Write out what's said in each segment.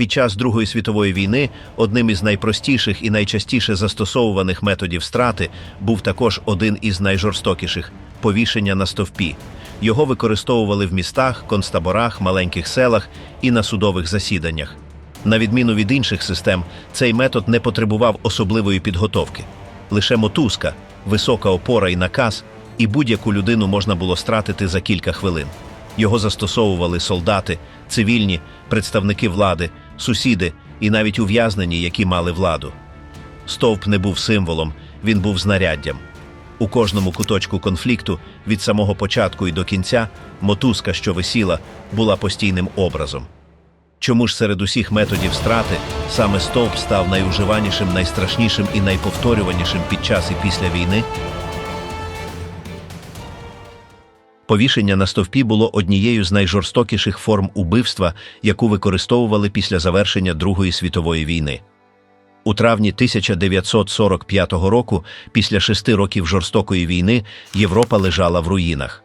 Під час Другої світової війни одним із найпростіших і найчастіше застосовуваних методів страти був також один із найжорстокіших повішення на стовпі. Його використовували в містах, концтаборах, маленьких селах і на судових засіданнях. На відміну від інших систем, цей метод не потребував особливої підготовки. Лише мотузка, висока опора і наказ, і будь-яку людину можна було стратити за кілька хвилин. Його застосовували солдати, цивільні, представники влади, сусіди і навіть ув'язнені, які мали владу. Стовп не був символом, він був знаряддям. У кожному куточку конфлікту, від самого початку і до кінця, мотузка, що висіла, була постійним образом. Чому ж серед усіх методів страти саме стовп став найуживанішим, найстрашнішим і найповторюванішим під час і після війни? Повішення на стовпі було однією з найжорстокіших форм убивства, яку використовували після завершення Другої світової війни. У травні 1945 року, після шести років жорстокої війни, Європа лежала в руїнах.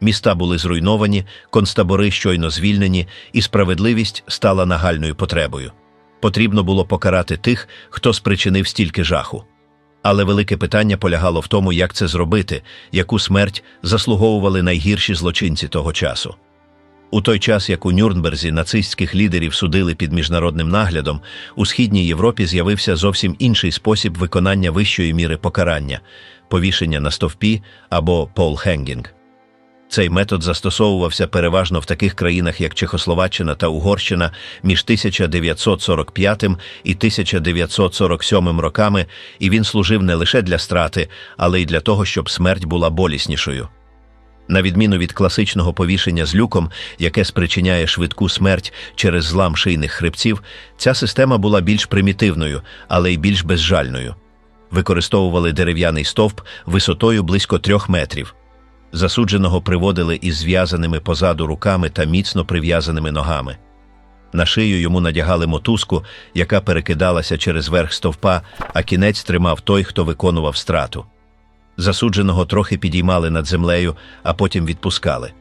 Міста були зруйновані, концтабори щойно звільнені, і справедливість стала нагальною потребою. Потрібно було покарати тих, хто спричинив стільки жаху. Але велике питання полягало в тому, як це зробити, яку смерть заслуговували найгірші злочинці того часу. У той час, як у Нюрнберзі нацистських лідерів судили під міжнародним наглядом, у східній Європі з'явився зовсім інший спосіб виконання вищої міри покарання повішення на стовпі або полхенгінг. Цей метод застосовувався переважно в таких країнах, як Чехословаччина та Угорщина між 1945 і 1947 роками, і він служив не лише для страти, але й для того, щоб смерть була боліснішою. На відміну від класичного повішення з люком, яке спричиняє швидку смерть через злам шийних хребців, ця система була більш примітивною, але й більш безжальною. Використовували дерев'яний стовп висотою близько трьох метрів. Засудженого приводили із зв'язаними позаду руками та міцно прив'язаними ногами. На шию йому надягали мотузку, яка перекидалася через верх стовпа, а кінець тримав той, хто виконував страту. Засудженого трохи підіймали над землею, а потім відпускали.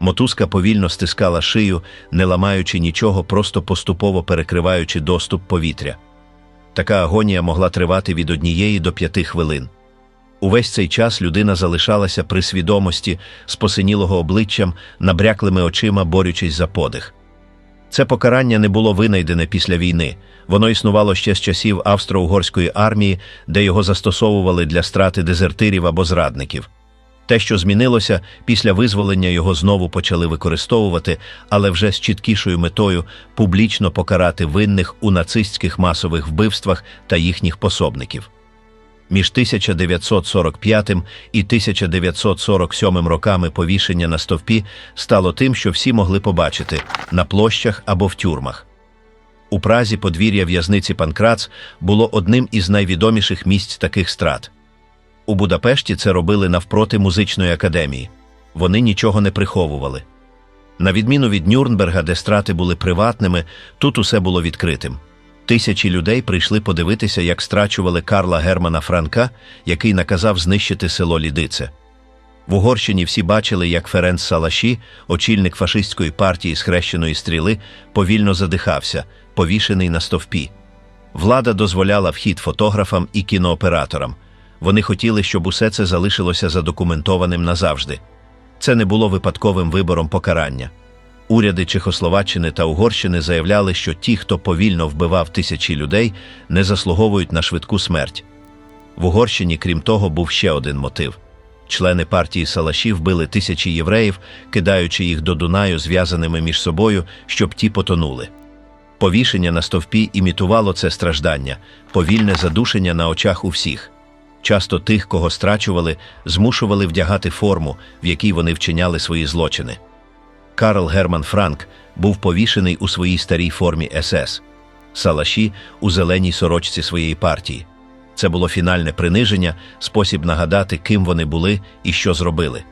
Мотузка повільно стискала шию, не ламаючи нічого, просто поступово перекриваючи доступ повітря. Така агонія могла тривати від однієї до п'яти хвилин. Увесь цей час людина залишалася при свідомості, з посинілого обличчям, набряклими очима, борючись за подих. Це покарання не було винайдене після війни. Воно існувало ще з часів австро-угорської армії, де його застосовували для страти дезертирів або зрадників. Те, що змінилося, після визволення його знову почали використовувати, але вже з чіткішою метою публічно покарати винних у нацистських масових вбивствах та їхніх пособників. Між 1945 і 1947 роками повішення на стовпі стало тим, що всі могли побачити на площах або в тюрмах. У Празі подвір'я в'язниці Панкрац було одним із найвідоміших місць таких страт. У Будапешті це робили навпроти музичної академії. Вони нічого не приховували. На відміну від Нюрнберга, де страти були приватними, тут усе було відкритим. Тисячі людей прийшли подивитися, як страчували Карла Германа Франка, який наказав знищити село Лідице. В Угорщині всі бачили, як Ференц Салаші, очільник фашистської партії схрещеної стріли, повільно задихався, повішений на стовпі. Влада дозволяла вхід фотографам і кінооператорам. Вони хотіли, щоб усе це залишилося задокументованим назавжди. Це не було випадковим вибором покарання. Уряди Чехословаччини та Угорщини заявляли, що ті, хто повільно вбивав тисячі людей, не заслуговують на швидку смерть. В Угорщині, крім того, був ще один мотив. Члени партії Салаші вбили тисячі євреїв, кидаючи їх до Дунаю зв'язаними між собою, щоб ті потонули. Повішення на стовпі імітувало це страждання, повільне задушення на очах у всіх. Часто тих, кого страчували, змушували вдягати форму, в якій вони вчиняли свої злочини. Карл Герман Франк був повішений у своїй старій формі СС, Салаші у зеленій сорочці своєї партії. Це було фінальне приниження, спосіб нагадати, ким вони були і що зробили.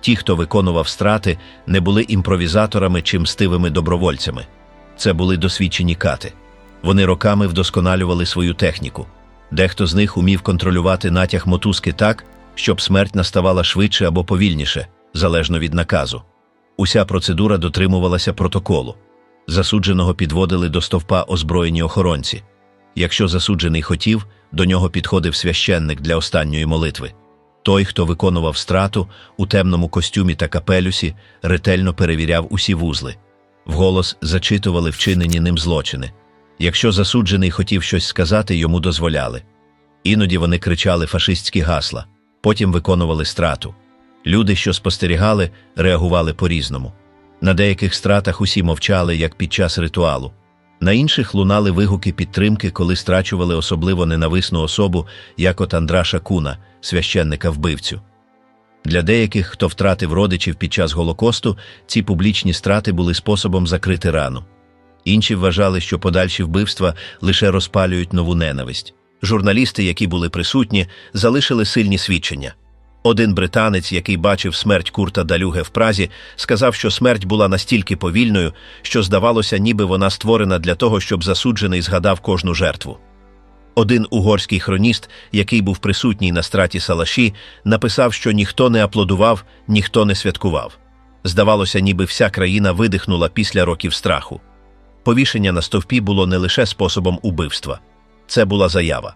Ті, хто виконував страти, не були імпровізаторами чи мстивими добровольцями. Це були досвідчені кати. Вони роками вдосконалювали свою техніку. Дехто з них умів контролювати натяг мотузки так, щоб смерть наставала швидше або повільніше, залежно від наказу. Уся процедура дотримувалася протоколу. Засудженого підводили до стовпа озброєні охоронці. Якщо засуджений хотів, до нього підходив священник для останньої молитви. Той, хто виконував страту у темному костюмі та капелюсі, ретельно перевіряв усі вузли. Вголос зачитували вчинені ним злочини. Якщо засуджений хотів щось сказати, йому дозволяли. Іноді вони кричали фашистські гасла, потім виконували страту. Люди, що спостерігали, реагували по-різному. На деяких стратах усі мовчали, як під час ритуалу. На інших лунали вигуки підтримки, коли страчували особливо ненависну особу, як от Андраша Куна, священника вбивцю. Для деяких, хто втратив родичів під час Голокосту, ці публічні страти були способом закрити рану. Інші вважали, що подальші вбивства лише розпалюють нову ненависть. Журналісти, які були присутні, залишили сильні свідчення. Один британець, який бачив смерть Курта Далюге в Празі, сказав, що смерть була настільки повільною, що здавалося, ніби вона створена для того, щоб засуджений згадав кожну жертву. Один угорський хроніст, який був присутній на страті Салаші, написав, що ніхто не аплодував, ніхто не святкував. Здавалося, ніби вся країна видихнула після років страху. Повішення на стовпі було не лише способом убивства, це була заява.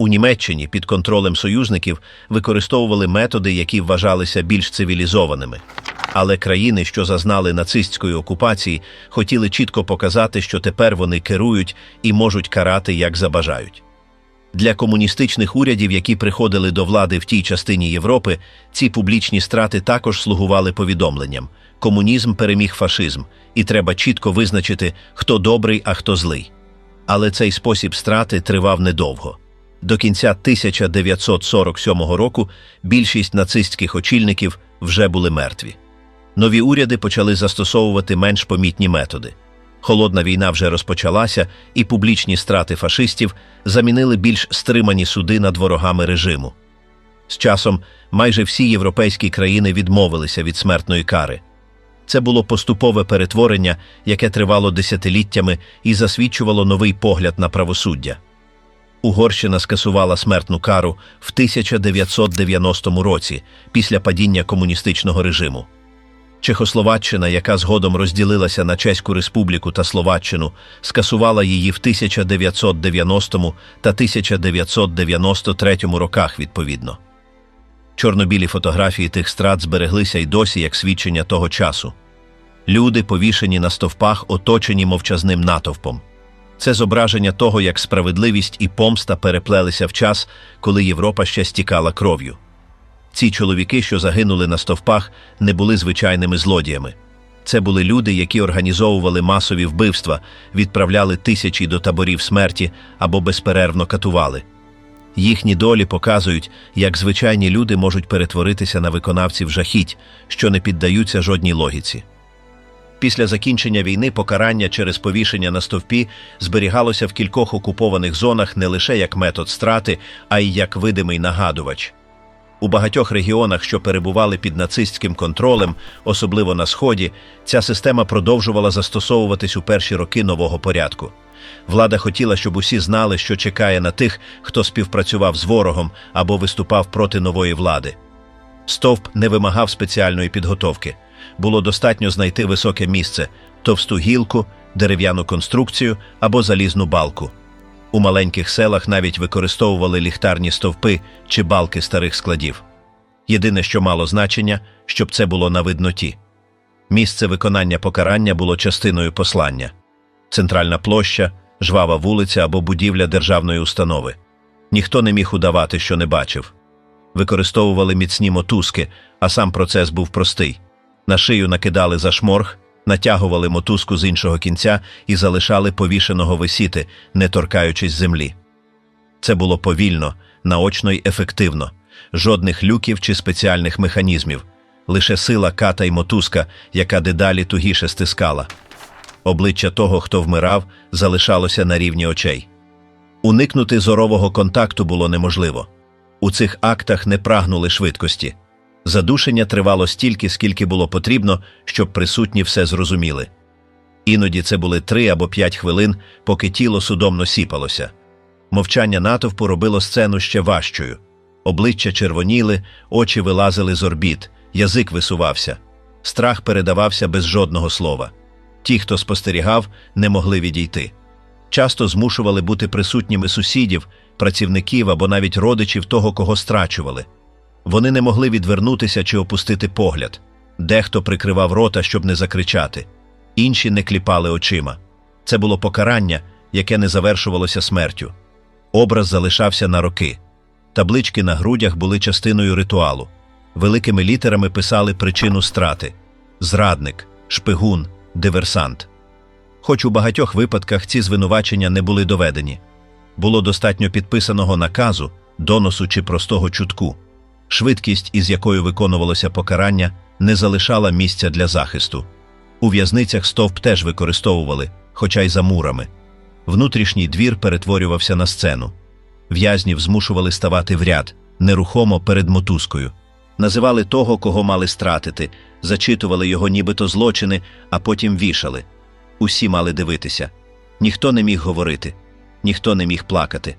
У Німеччині під контролем союзників використовували методи, які вважалися більш цивілізованими. Але країни, що зазнали нацистської окупації, хотіли чітко показати, що тепер вони керують і можуть карати, як забажають. Для комуністичних урядів, які приходили до влади в тій частині Європи, ці публічні страти також слугували повідомленням: комунізм переміг фашизм, і треба чітко визначити, хто добрий, а хто злий. Але цей спосіб страти тривав недовго. До кінця 1947 року більшість нацистських очільників вже були мертві. Нові уряди почали застосовувати менш помітні методи. Холодна війна вже розпочалася, і публічні страти фашистів замінили більш стримані суди над ворогами режиму. З часом майже всі європейські країни відмовилися від смертної кари. Це було поступове перетворення, яке тривало десятиліттями і засвідчувало новий погляд на правосуддя. Угорщина скасувала смертну кару в 1990 році після падіння комуністичного режиму. Чехословаччина, яка згодом розділилася на Чеську Республіку та Словаччину, скасувала її в 1990 та 1993 роках відповідно. Чорнобілі фотографії тих страт збереглися й досі як свідчення того часу. Люди, повішені на стовпах, оточені мовчазним натовпом. Це зображення того, як справедливість і помста переплелися в час, коли Європа ще стікала кров'ю. Ці чоловіки, що загинули на стовпах, не були звичайними злодіями. Це були люди, які організовували масові вбивства, відправляли тисячі до таборів смерті або безперервно катували. Їхні долі показують, як звичайні люди можуть перетворитися на виконавців жахіть, що не піддаються жодній логіці. Після закінчення війни покарання через повішення на стовпі зберігалося в кількох окупованих зонах не лише як метод страти, а й як видимий нагадувач. У багатьох регіонах, що перебували під нацистським контролем, особливо на Сході, ця система продовжувала застосовуватись у перші роки нового порядку. Влада хотіла, щоб усі знали, що чекає на тих, хто співпрацював з ворогом або виступав проти нової влади. Стовп не вимагав спеціальної підготовки. Було достатньо знайти високе місце, товсту гілку, дерев'яну конструкцію або залізну балку. У маленьких селах навіть використовували ліхтарні стовпи чи балки старих складів. Єдине, що мало значення, щоб це було на видноті. Місце виконання покарання було частиною послання центральна площа, жвава вулиця або будівля державної установи. Ніхто не міг удавати, що не бачив. Використовували міцні мотузки, а сам процес був простий. На шию накидали зашморг, натягували мотузку з іншого кінця і залишали повішеного висіти, не торкаючись землі. Це було повільно, наочно й ефективно, жодних люків чи спеціальних механізмів, лише сила ката й мотузка, яка дедалі тугіше стискала. Обличчя того, хто вмирав, залишалося на рівні очей. Уникнути зорового контакту було неможливо. У цих актах не прагнули швидкості. Задушення тривало стільки, скільки було потрібно, щоб присутні все зрозуміли. Іноді це були три або п'ять хвилин, поки тіло судомно сіпалося. Мовчання натовпу робило сцену ще важчою. Обличчя червоніли, очі вилазили з орбіт, язик висувався. Страх передавався без жодного слова. Ті, хто спостерігав, не могли відійти. Часто змушували бути присутніми сусідів, працівників або навіть родичів того, кого страчували. Вони не могли відвернутися чи опустити погляд. Дехто прикривав рота, щоб не закричати, інші не кліпали очима. Це було покарання, яке не завершувалося смертю. Образ залишався на роки. Таблички на грудях були частиною ритуалу. Великими літерами писали причину страти зрадник, шпигун, диверсант. Хоч у багатьох випадках ці звинувачення не були доведені. Було достатньо підписаного наказу, доносу чи простого чутку. Швидкість, із якою виконувалося покарання, не залишала місця для захисту. У в'язницях стовп теж використовували, хоча й за мурами. Внутрішній двір перетворювався на сцену. В'язнів змушували ставати в ряд, нерухомо перед мотузкою. Називали того, кого мали стратити, зачитували його нібито злочини, а потім вішали. Усі мали дивитися. Ніхто не міг говорити, ніхто не міг плакати.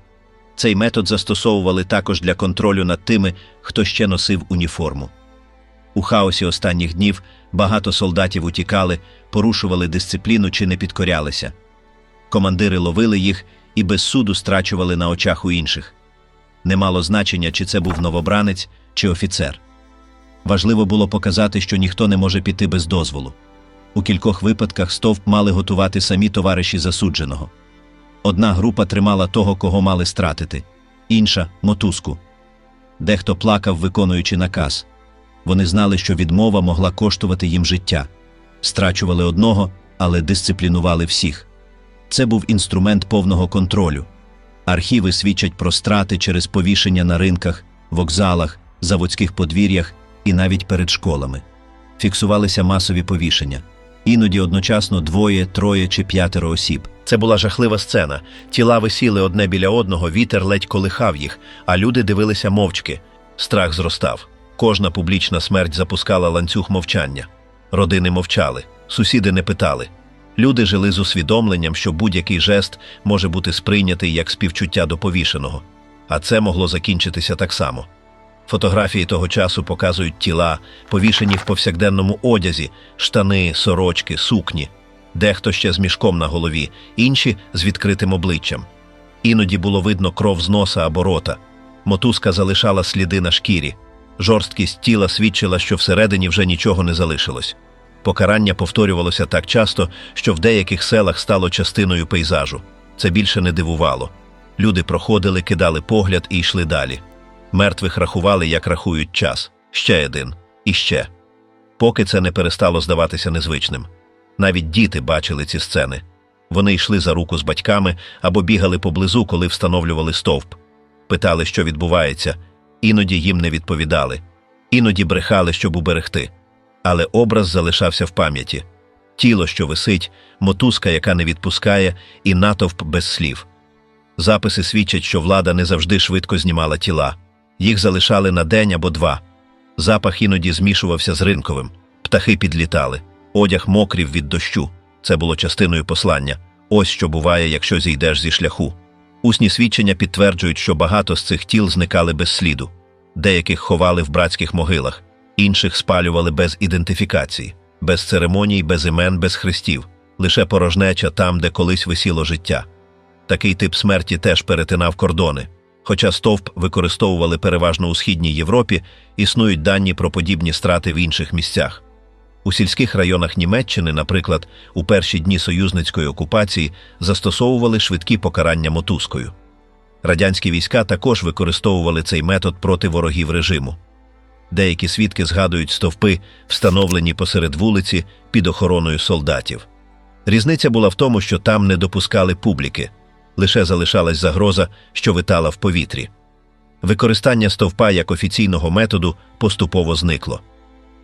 Цей метод застосовували також для контролю над тими, хто ще носив уніформу. У хаосі останніх днів багато солдатів утікали, порушували дисципліну чи не підкорялися. Командири ловили їх і без суду страчували на очах у інших. Не мало значення, чи це був новобранець, чи офіцер. Важливо було показати, що ніхто не може піти без дозволу. У кількох випадках стовп мали готувати самі товариші засудженого. Одна група тримала того, кого мали стратити, інша мотузку. Дехто плакав, виконуючи наказ. Вони знали, що відмова могла коштувати їм життя, страчували одного, але дисциплінували всіх. Це був інструмент повного контролю. Архіви свідчать про страти через повішення на ринках, вокзалах, заводських подвір'ях і навіть перед школами. Фіксувалися масові повішення, іноді одночасно двоє, троє чи п'ятеро осіб. Це була жахлива сцена. Тіла висіли одне біля одного, вітер ледь колихав їх, а люди дивилися мовчки. Страх зростав. Кожна публічна смерть запускала ланцюг мовчання. Родини мовчали, сусіди не питали. Люди жили з усвідомленням, що будь-який жест може бути сприйнятий як співчуття до повішеного, а це могло закінчитися так само. Фотографії того часу показують тіла, повішені в повсякденному одязі, штани, сорочки, сукні, дехто ще з мішком на голові, інші з відкритим обличчям. Іноді було видно кров з носа або рота. Мотузка залишала сліди на шкірі. Жорсткість тіла свідчила, що всередині вже нічого не залишилось. Покарання повторювалося так часто, що в деяких селах стало частиною пейзажу. Це більше не дивувало. Люди проходили, кидали погляд і йшли далі. Мертвих рахували, як рахують час. Ще один. І ще. Поки це не перестало здаватися незвичним. Навіть діти бачили ці сцени. Вони йшли за руку з батьками або бігали поблизу, коли встановлювали стовп. Питали, що відбувається, іноді їм не відповідали, іноді брехали, щоб уберегти. Але образ залишався в пам'яті тіло, що висить, мотузка, яка не відпускає, і натовп без слів. Записи свідчать, що влада не завжди швидко знімала тіла, їх залишали на день або два. Запах іноді змішувався з ринковим, птахи підлітали, одяг мокрів від дощу. Це було частиною послання. Ось що буває, якщо зійдеш зі шляху. Усні свідчення підтверджують, що багато з цих тіл зникали без сліду, деяких ховали в братських могилах, інших спалювали без ідентифікації, без церемоній, без імен, без хрестів, лише порожнеча там, де колись висіло життя. Такий тип смерті теж перетинав кордони. Хоча стовп використовували переважно у східній Європі, існують дані про подібні страти в інших місцях. У сільських районах Німеччини, наприклад, у перші дні союзницької окупації застосовували швидкі покарання мотузкою. Радянські війська також використовували цей метод проти ворогів режиму. Деякі свідки згадують стовпи, встановлені посеред вулиці під охороною солдатів. Різниця була в тому, що там не допускали публіки, лише залишалась загроза, що витала в повітрі. Використання стовпа як офіційного методу поступово зникло.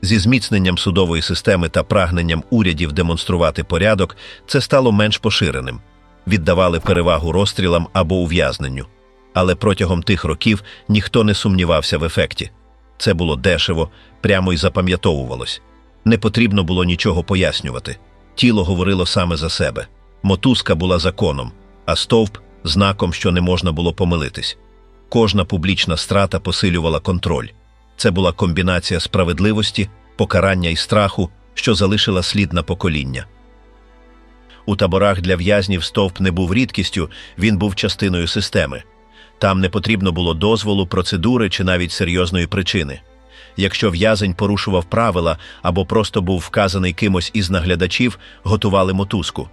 Зі зміцненням судової системи та прагненням урядів демонструвати порядок, це стало менш поширеним, віддавали перевагу розстрілам або ув'язненню. Але протягом тих років ніхто не сумнівався в ефекті. Це було дешево, прямо й запам'ятовувалось. Не потрібно було нічого пояснювати. Тіло говорило саме за себе. Мотузка була законом, а стовп знаком, що не можна було помилитись. Кожна публічна страта посилювала контроль. Це була комбінація справедливості, покарання і страху, що залишила слід на покоління. У таборах для в'язнів стовп не був рідкістю, він був частиною системи. Там не потрібно було дозволу, процедури чи навіть серйозної причини. Якщо в'язень порушував правила або просто був вказаний кимось із наглядачів, готували мотузку.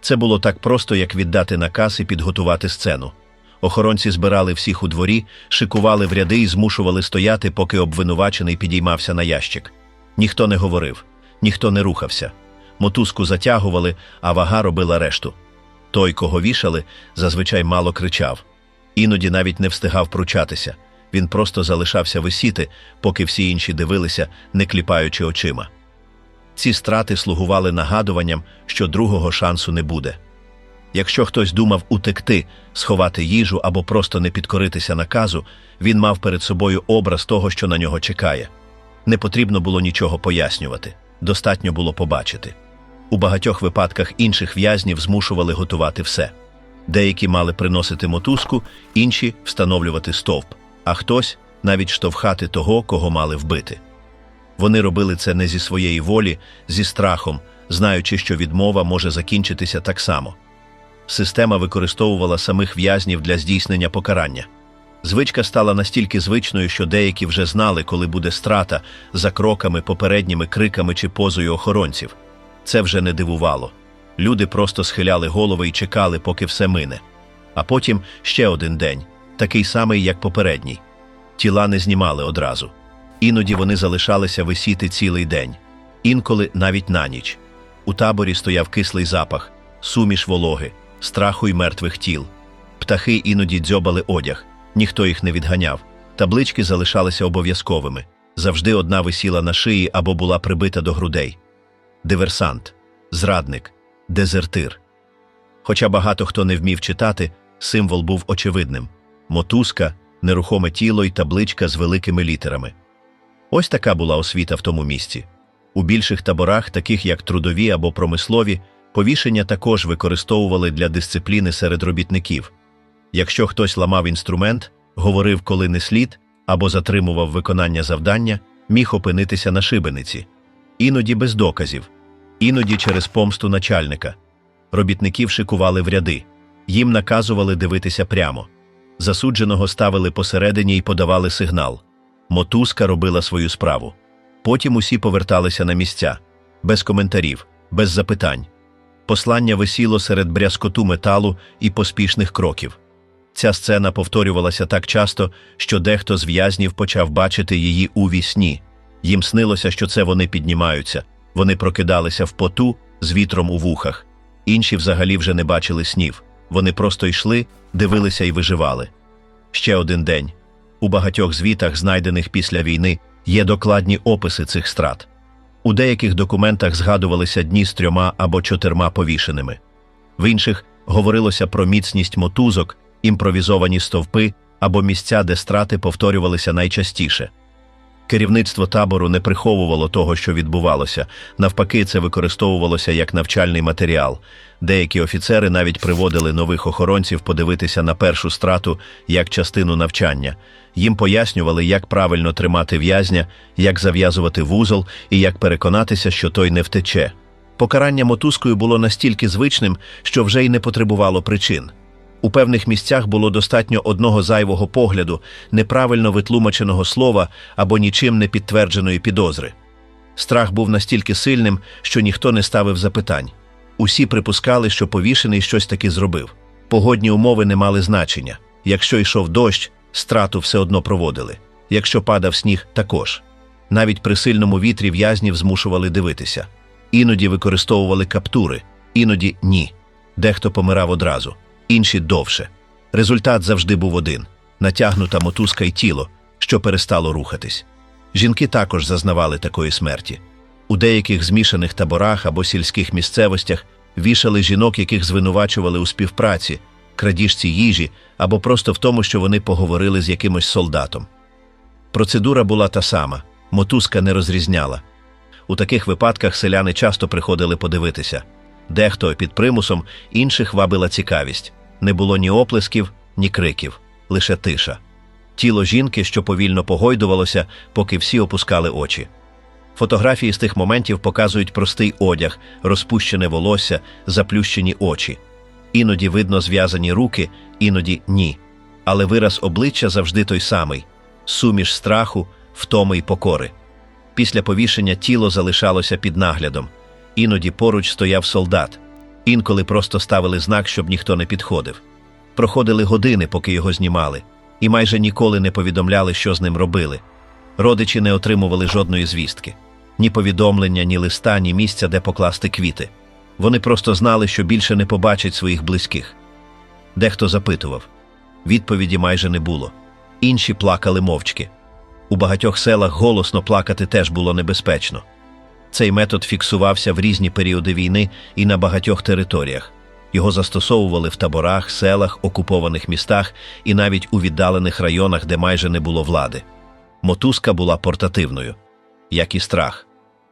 Це було так просто, як віддати наказ і підготувати сцену. Охоронці збирали всіх у дворі, шикували в ряди і змушували стояти, поки обвинувачений підіймався на ящик. Ніхто не говорив, ніхто не рухався. Мотузку затягували, а вага робила решту. Той, кого вішали, зазвичай мало кричав. Іноді навіть не встигав пручатися. Він просто залишався висіти, поки всі інші дивилися, не кліпаючи очима. Ці страти слугували нагадуванням, що другого шансу не буде. Якщо хтось думав утекти, сховати їжу або просто не підкоритися наказу, він мав перед собою образ того, що на нього чекає. Не потрібно було нічого пояснювати, достатньо було побачити. У багатьох випадках інших в'язнів змушували готувати все. Деякі мали приносити мотузку, інші встановлювати стовп, а хтось навіть штовхати того, кого мали вбити. Вони робили це не зі своєї волі, зі страхом, знаючи, що відмова може закінчитися так само. Система використовувала самих в'язнів для здійснення покарання. Звичка стала настільки звичною, що деякі вже знали, коли буде страта за кроками, попередніми криками чи позою охоронців. Це вже не дивувало. Люди просто схиляли голови і чекали, поки все мине. А потім ще один день, такий самий, як попередній. Тіла не знімали одразу. Іноді вони залишалися висіти цілий день, інколи навіть на ніч. У таборі стояв кислий запах, суміш вологи, страху й мертвих тіл. Птахи іноді дзьобали одяг, ніхто їх не відганяв. Таблички залишалися обов'язковими. Завжди одна висіла на шиї або була прибита до грудей. Диверсант, зрадник, дезертир. Хоча багато хто не вмів читати, символ був очевидним мотузка, нерухоме тіло й табличка з великими літерами. Ось така була освіта в тому місці. У більших таборах, таких як трудові або промислові, повішення також використовували для дисципліни серед робітників. Якщо хтось ламав інструмент, говорив, коли не слід, або затримував виконання завдання, міг опинитися на шибениці, іноді без доказів, іноді через помсту начальника. Робітників шикували в ряди, їм наказували дивитися прямо. Засудженого ставили посередині і подавали сигнал. Мотузка робила свою справу. Потім усі поверталися на місця, без коментарів, без запитань. Послання висіло серед брязкоту металу і поспішних кроків. Ця сцена повторювалася так часто, що дехто з в'язнів почав бачити її у вісні. Їм снилося, що це вони піднімаються, вони прокидалися в поту з вітром у вухах. Інші взагалі вже не бачили снів. Вони просто йшли, дивилися і виживали. Ще один день. У багатьох звітах, знайдених після війни, є докладні описи цих страт. У деяких документах згадувалися дні з трьома або чотирма повішеними. В інших говорилося про міцність мотузок, імпровізовані стовпи або місця, де страти повторювалися найчастіше. Керівництво табору не приховувало того, що відбувалося, навпаки, це використовувалося як навчальний матеріал. Деякі офіцери навіть приводили нових охоронців подивитися на першу страту як частину навчання. Їм пояснювали, як правильно тримати в'язня, як зав'язувати вузол і як переконатися, що той не втече. Покарання мотузкою було настільки звичним, що вже й не потребувало причин. У певних місцях було достатньо одного зайвого погляду, неправильно витлумаченого слова або нічим не підтвердженої підозри. Страх був настільки сильним, що ніхто не ставив запитань. Усі припускали, що повішений щось таки зробив. Погодні умови не мали значення. Якщо йшов дощ, страту все одно проводили. Якщо падав сніг, також. Навіть при сильному вітрі в'язнів змушували дивитися. Іноді використовували каптури, іноді ні. Дехто помирав одразу інші довше. Результат завжди був один натягнута мотузка й тіло, що перестало рухатись. Жінки також зазнавали такої смерті. У деяких змішаних таборах або сільських місцевостях вішали жінок, яких звинувачували у співпраці, крадіжці їжі або просто в тому, що вони поговорили з якимось солдатом. Процедура була та сама, мотузка не розрізняла. У таких випадках селяни часто приходили подивитися. Дехто під примусом інших вабила цікавість. Не було ні оплесків, ні криків, лише тиша. Тіло жінки, що повільно погойдувалося, поки всі опускали очі. Фотографії з тих моментів показують простий одяг, розпущене волосся, заплющені очі. Іноді видно зв'язані руки, іноді ні. Але вираз обличчя завжди той самий суміш страху, втоми й покори. Після повішення тіло залишалося під наглядом. Іноді поруч стояв солдат, інколи просто ставили знак, щоб ніхто не підходив. Проходили години, поки його знімали, і майже ніколи не повідомляли, що з ним робили. Родичі не отримували жодної звістки ні повідомлення, ні листа, ні місця, де покласти квіти. Вони просто знали, що більше не побачать своїх близьких. Дехто запитував відповіді майже не було. Інші плакали мовчки. У багатьох селах голосно плакати теж було небезпечно. Цей метод фіксувався в різні періоди війни і на багатьох територіях. Його застосовували в таборах, селах, окупованих містах і навіть у віддалених районах, де майже не було влади. Мотузка була портативною, як і страх.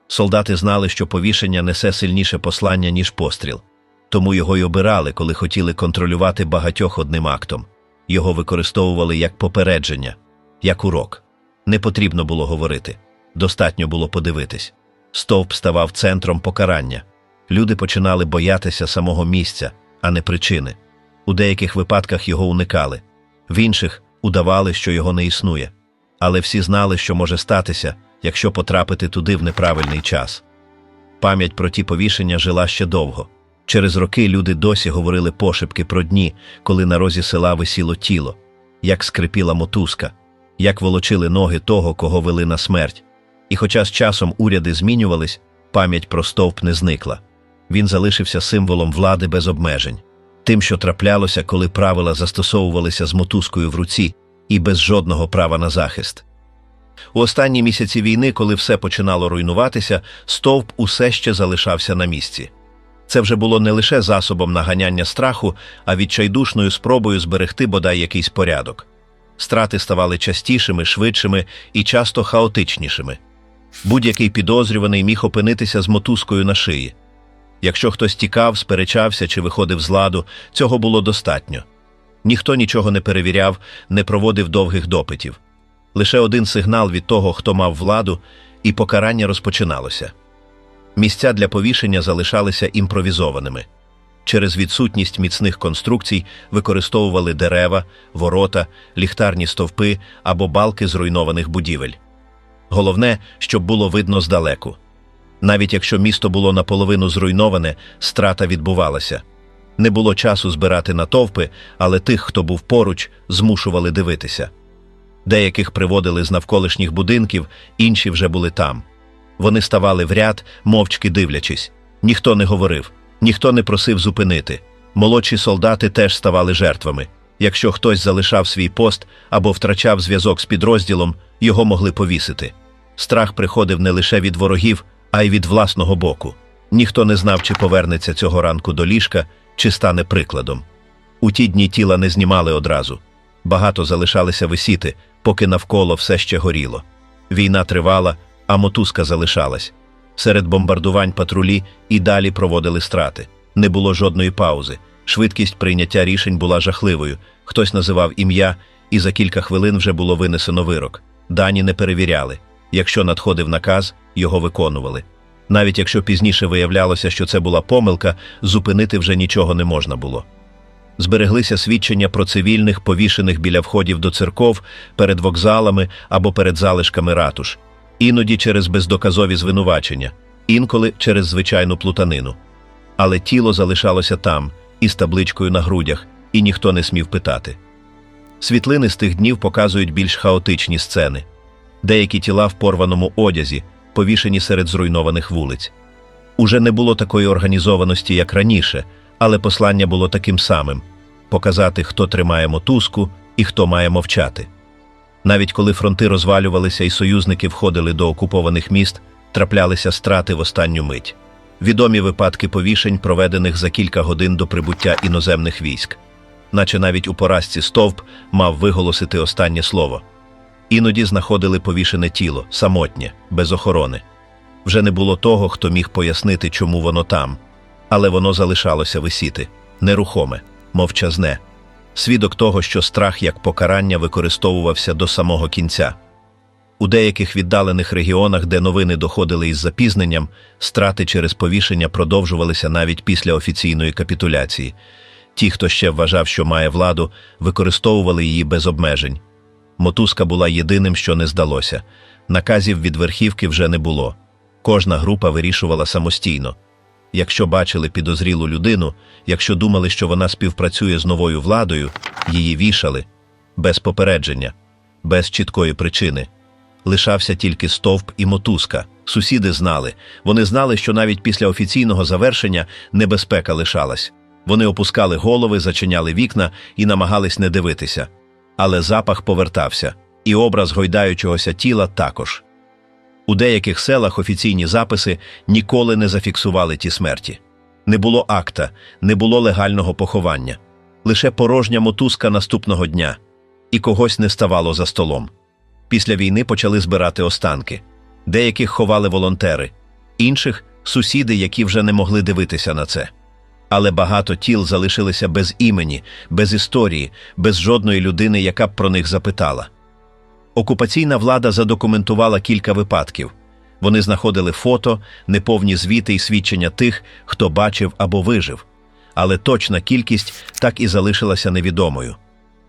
Солдати знали, що повішення несе сильніше послання, ніж постріл, тому його й обирали, коли хотіли контролювати багатьох одним актом. Його використовували як попередження, як урок. Не потрібно було говорити, достатньо було подивитись. Стовп ставав центром покарання. Люди починали боятися самого місця, а не причини. У деяких випадках його уникали, в інших удавали, що його не існує. Але всі знали, що може статися, якщо потрапити туди в неправильний час. Пам'ять про ті повішення жила ще довго. Через роки люди досі говорили пошепки про дні, коли на розі села висіло тіло, як скрипіла мотузка, як волочили ноги того, кого вели на смерть. І хоча з часом уряди змінювались, пам'ять про стовп не зникла. Він залишився символом влади без обмежень, тим, що траплялося, коли правила застосовувалися з мотузкою в руці і без жодного права на захист. У останні місяці війни, коли все починало руйнуватися, стовп усе ще залишався на місці. Це вже було не лише засобом наганяння страху, а відчайдушною спробою зберегти бодай якийсь порядок. Страти ставали частішими, швидшими і часто хаотичнішими. Будь-який підозрюваний міг опинитися з мотузкою на шиї. Якщо хтось тікав, сперечався чи виходив з ладу, цього було достатньо. Ніхто нічого не перевіряв, не проводив довгих допитів. Лише один сигнал від того, хто мав владу, і покарання розпочиналося. Місця для повішення залишалися імпровізованими. Через відсутність міцних конструкцій використовували дерева, ворота, ліхтарні стовпи або балки зруйнованих будівель. Головне, щоб було видно здалеку. Навіть якщо місто було наполовину зруйноване, страта відбувалася. Не було часу збирати натовпи, але тих, хто був поруч, змушували дивитися. Деяких приводили з навколишніх будинків, інші вже були там. Вони ставали в ряд, мовчки дивлячись. Ніхто не говорив, ніхто не просив зупинити. Молодші солдати теж ставали жертвами. Якщо хтось залишав свій пост або втрачав зв'язок з підрозділом, його могли повісити. Страх приходив не лише від ворогів, а й від власного боку. Ніхто не знав, чи повернеться цього ранку до ліжка, чи стане прикладом. У ті дні тіла не знімали одразу. Багато залишалися висіти, поки навколо все ще горіло. Війна тривала, а мотузка залишалась. Серед бомбардувань патрулі і далі проводили страти. Не було жодної паузи. Швидкість прийняття рішень була жахливою. Хтось називав ім'я, і за кілька хвилин вже було винесено вирок. Дані не перевіряли. Якщо надходив наказ, його виконували. Навіть якщо пізніше виявлялося, що це була помилка, зупинити вже нічого не можна було. Збереглися свідчення про цивільних, повішених біля входів до церков, перед вокзалами або перед залишками ратуш, іноді через бездоказові звинувачення, інколи через звичайну плутанину. Але тіло залишалося там, із табличкою на грудях, і ніхто не смів питати. Світлини з тих днів показують більш хаотичні сцени деякі тіла в порваному одязі, повішені серед зруйнованих вулиць. Уже не було такої організованості, як раніше, але послання було таким самим показати, хто тримає мотузку і хто має мовчати. Навіть коли фронти розвалювалися і союзники входили до окупованих міст, траплялися страти в останню мить. Відомі випадки повішень, проведених за кілька годин до прибуття іноземних військ, наче навіть у поразці стовп мав виголосити останнє слово. Іноді знаходили повішене тіло, самотнє, без охорони. Вже не було того, хто міг пояснити, чому воно там, але воно залишалося висіти нерухоме, мовчазне, свідок того, що страх як покарання використовувався до самого кінця. У деяких віддалених регіонах, де новини доходили із запізненням, страти через повішення продовжувалися навіть після офіційної капітуляції. Ті, хто ще вважав, що має владу, використовували її без обмежень. Мотузка була єдиним, що не здалося. Наказів від верхівки вже не було. Кожна група вирішувала самостійно. Якщо бачили підозрілу людину, якщо думали, що вона співпрацює з новою владою, її вішали без попередження, без чіткої причини. Лишався тільки стовп і мотузка. Сусіди знали. Вони знали, що навіть після офіційного завершення небезпека лишалась. Вони опускали голови, зачиняли вікна і намагались не дивитися. Але запах повертався, і образ гойдаючогося тіла також. У деяких селах офіційні записи ніколи не зафіксували ті смерті. Не було акта, не було легального поховання, лише порожня мотузка наступного дня, і когось не ставало за столом. Після війни почали збирати останки. Деяких ховали волонтери, інших сусіди, які вже не могли дивитися на це. Але багато тіл залишилися без імені, без історії, без жодної людини, яка б про них запитала. Окупаційна влада задокументувала кілька випадків. Вони знаходили фото, неповні звіти і свідчення тих, хто бачив або вижив. Але точна кількість так і залишилася невідомою.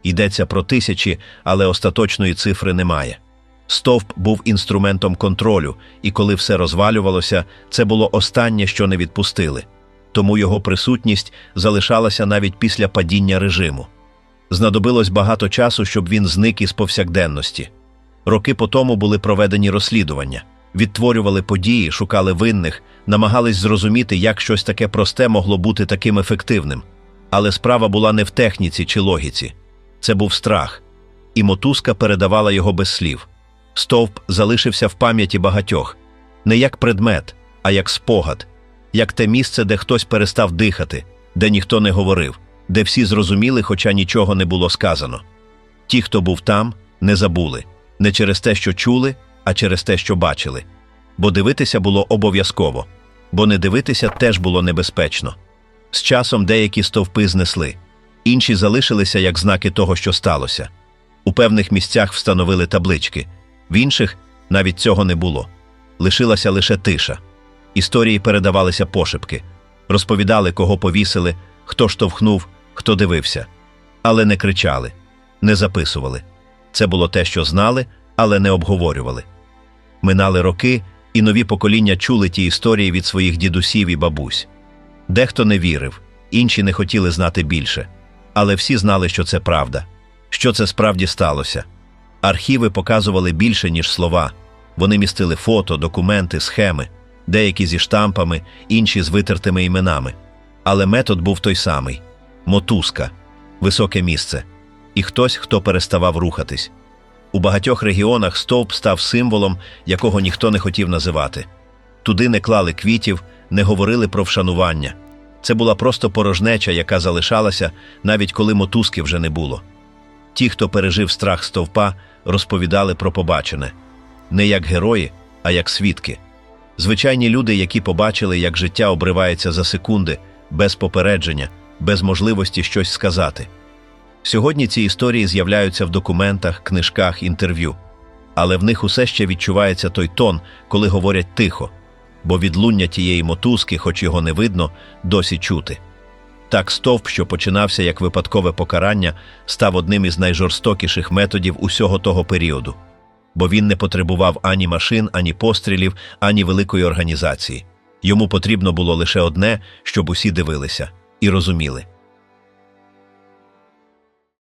Йдеться про тисячі, але остаточної цифри немає. Стовп був інструментом контролю, і коли все розвалювалося, це було останнє, що не відпустили. Тому його присутність залишалася навіть після падіння режиму. Знадобилось багато часу, щоб він зник із повсякденності. Роки по тому були проведені розслідування, відтворювали події, шукали винних, намагались зрозуміти, як щось таке просте могло бути таким ефективним. Але справа була не в техніці чи логіці. Це був страх, і мотузка передавала його без слів. Стовп залишився в пам'яті багатьох не як предмет, а як спогад, як те місце, де хтось перестав дихати, де ніхто не говорив, де всі зрозуміли, хоча нічого не було сказано. Ті, хто був там, не забули не через те, що чули, а через те, що бачили. Бо дивитися було обов'язково, бо не дивитися теж було небезпечно. З часом деякі стовпи знесли, інші залишилися як знаки того, що сталося. У певних місцях встановили таблички, в інших навіть цього не було. Лишилася лише тиша. Історії передавалися пошепки, розповідали, кого повісили, хто штовхнув, хто дивився, але не кричали, не записували. Це було те, що знали, але не обговорювали. Минали роки, і нові покоління чули ті історії від своїх дідусів і бабусь. Дехто не вірив, інші не хотіли знати більше. Але всі знали, що це правда, що це справді сталося. Архіви показували більше, ніж слова. Вони містили фото, документи, схеми, деякі зі штампами, інші з витертими іменами. Але метод був той самий мотузка, високе місце, і хтось, хто переставав рухатись. У багатьох регіонах стовп став символом, якого ніхто не хотів називати. Туди не клали квітів, не говорили про вшанування. Це була просто порожнеча, яка залишалася, навіть коли мотузки вже не було. Ті, хто пережив страх стовпа, розповідали про побачене не як герої, а як свідки. Звичайні люди, які побачили, як життя обривається за секунди, без попередження, без можливості щось сказати. Сьогодні ці історії з'являються в документах, книжках, інтерв'ю, але в них усе ще відчувається той тон, коли говорять тихо, бо відлуння тієї мотузки, хоч його не видно, досі чути. Так стовп, що починався як випадкове покарання, став одним із найжорстокіших методів усього того періоду, бо він не потребував ані машин, ані пострілів, ані великої організації. Йому потрібно було лише одне, щоб усі дивилися і розуміли.